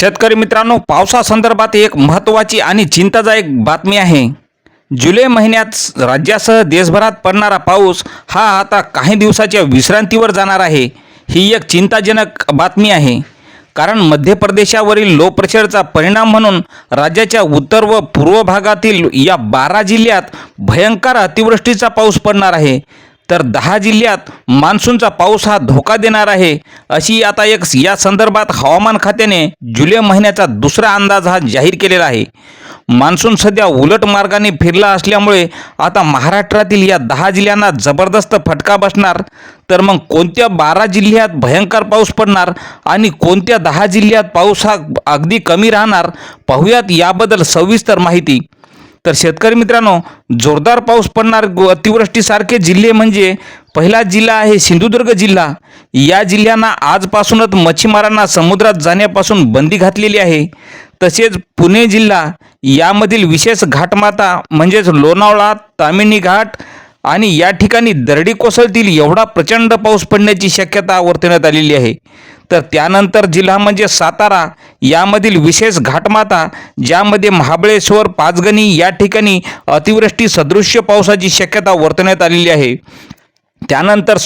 शेतकरी मित्रांनो पावसासंदर्भात एक महत्त्वाची आणि चिंतादायक बातमी आहे. जुलै महिन्यात राज्यासह देशभरात पडणारा पाऊस हा आता काही दिवसाच्या विश्रांतीवर जाणार आहे ही एक चिंताजनक बातमी आहे. कारण मध्य प्रदेशावरील लो प्रेशरचा परिणाम म्हणून राज्याच्या उत्तर व पूर्व भागातील या बारा जिल्ह्यात भयंकर अतिवृष्टीचा पाऊस पडणार आहे. तर दहा जिल्ह्यात मान्सूनचा पाऊस हा धोका देणार आहे अशी आता एक या संदर्भात हवामान खात्याने जुलै महिन्याचा दुसरा अंदाज हा जाहीर केलेला आहे. मान्सून सध्या उलट मार्गाने फिरला असल्यामुळे आता महाराष्ट्रातील या दहा जिल्ह्यांना जबरदस्त फटका बसणार. तर मग कोणत्या बारा जिल्ह्यात भयंकर पाऊस पडणार आणि कोणत्या दहा जिल्ह्यात पाऊस हा अगदी कमी राहणार पाहूयात याबद्दल सविस्तर माहिती. तर शेतकरी मित्रांनो जोरदार पाऊस पडणार अतिवृष्टीसारखे जिल्हे म्हणजे पहिला जिल्हा आहे सिंधुदुर्ग जिल्हा. या जिल्ह्यांना आजपासूनच मच्छीमारांना समुद्रात जाण्यापासून बंदी घातलेली आहे. तसेच पुणे जिल्हा यामधील विशेष घाटमाता म्हणजेच लोणावळा तामिनी घाट आणि या ठिकाणी दरडी कोसळतील एवढा प्रचंड पाऊस पडण्याची शक्यता वर्तवण्यात आलेली आहे. तर त्यानंतर जिल्हा म्हणजे सातारा यामधील विशेष घाटमाता ज्यामध्ये महाबळेश्वर पाचगणी या ठिकाणी अतिवृष्टी सदृश्य पावसाची शक्यता वर्तवण्यात आलेली आहे. त्यानंतर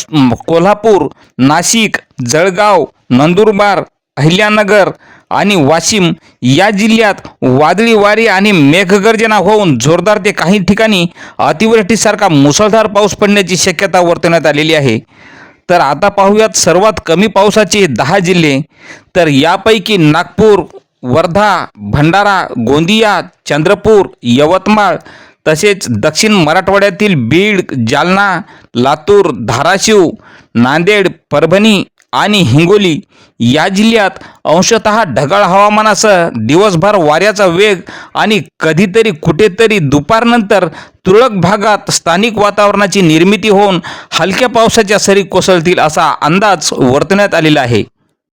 कोल्हापूर नाशिक जळगाव नंदुरबार अहिल्यानगर आणि वाशिम या जिल्ह्यात वादळी वारी आणि मेघगर्जना होऊन जोरदार ते काही ठिकाणी अतिवृष्टीसारखा मुसळधार पाऊस पडण्याची शक्यता वर्तवण्यात आलेली आहे. तर आता पाहूयात सर्वात कमी पावसाचे दहा जिल्हे. तर यापैकी नागपूर वर्धा भंडारा गोंदिया चंद्रपूर यवतमाळ तसेच दक्षिण मराठवाड्यातील बीड जालना लातूर धाराशिव नांदेड परभणी आणि हिंगोली या जिल्ह्यात अंशतः ढगाळ हवामानासह दिवसभर वाऱ्याचा वेग आणि कधीतरी कुठेतरी दुपारनंतर तुरळक भागात स्थानिक वातावरणाची निर्मिती होऊन हलक्या पावसाच्या सरी कोसळतील असा अंदाज वर्तवण्यात आलेला आहे.